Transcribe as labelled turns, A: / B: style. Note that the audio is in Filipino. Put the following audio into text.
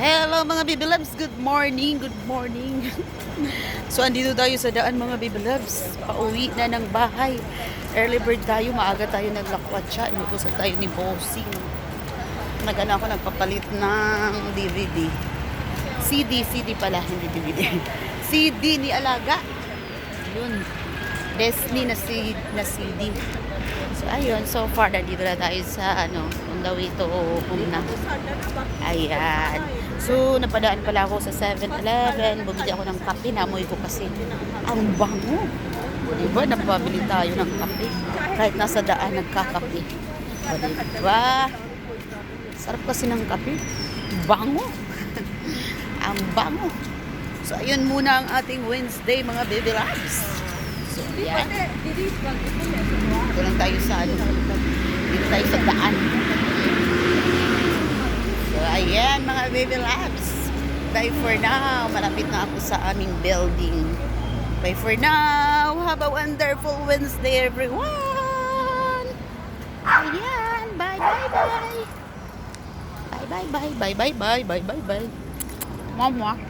A: Hello mga baby loves, good morning, good morning. so andito tayo sa daan mga baby loves. Pauwi na ng bahay. Early bird tayo, maaga tayo naglakwatsa. Inutusan tayo ni Bossing. Nagana ako nagpapalit ng DVD. CD, CD pala, hindi DVD. CD ni Alaga. Yun. Destiny na, si, na CD. So ayun, so far nandito na tayo sa ano, on the way to home na. Ayan. So, napadaan pala ako sa 7-Eleven. Bumili ako ng kape. Namoy ko kasi ang bango. Diba? Napabili tayo ng kape. Kahit nasa daan, nagkakape. Diba? Sarap kasi ng kape. Bango. ang bango. So, ayun muna ang ating Wednesday, mga baby loves. So, yan. Dito lang tayo sa ano. Dito tayo sa daan. So, ayan mga baby labs. Bye for now. Malapit na ako sa aming building. Bye for now. Have a wonderful Wednesday, everyone. Ayan. Bye, bye, bye. Bye, bye, bye. Bye, bye, bye. Bye, bye, bye. Mama.